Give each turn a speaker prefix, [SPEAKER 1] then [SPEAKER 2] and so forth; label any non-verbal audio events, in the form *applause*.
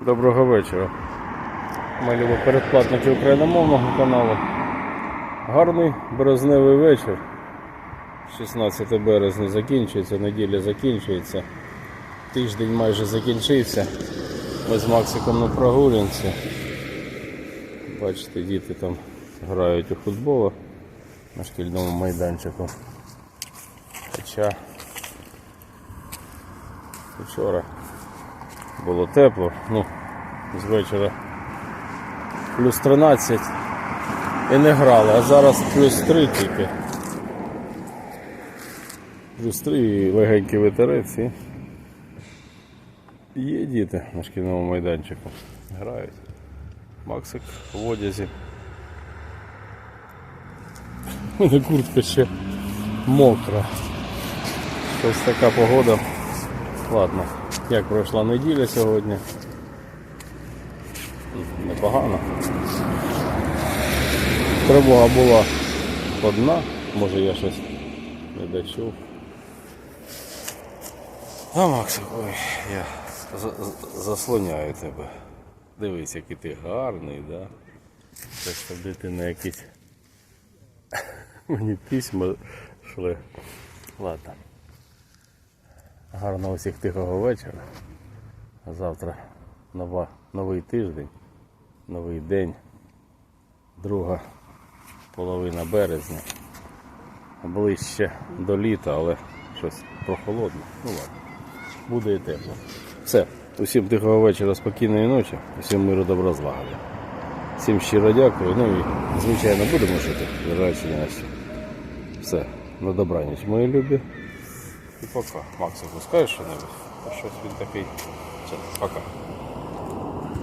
[SPEAKER 1] Доброго вечора. Ми любі передплатники україномовного каналу. Гарний березневий вечір. 16 березня закінчується, неділя закінчується. Тиждень майже закінчився. Ми з Максиком на прогулянці. Бачите, діти там грають у футбол на шкільному майданчику. Хоча вчора було тепло, ну, з вечора плюс 13 і не грали, а зараз плюс 3 тільки. Плюс 3 і легенький ветерець і є діти на шкільному майданчику. Грають. Максик в одязі. Мене *laughs* куртка ще мокра. Ось така погода. Ладно, як пройшла неділя сьогодні. Непогано. Тривога була одна, може я щось не дочув. А Максик, ой, я за- за- заслоняю тебе. Дивись, який ти гарний, да? Щось тобі ти на якісь *laughs* мені письма йшли. Ладно. Гарного усіх тихого вечора. Завтра нова, новий тиждень, новий день, друга половина березня. Ближче до літа, але щось прохолодно. Ну ладно. Буде і тепло. Все. Усім тихого вечора, спокійної ночі, усім миру добра злагоди. Всім щиро дякую. Ну і звичайно будемо жити, зважаючи ні на що. Все, на добраніч, мої любі. І пока. Максику, скажеш що-небудь? Щось він такий. Все, пока.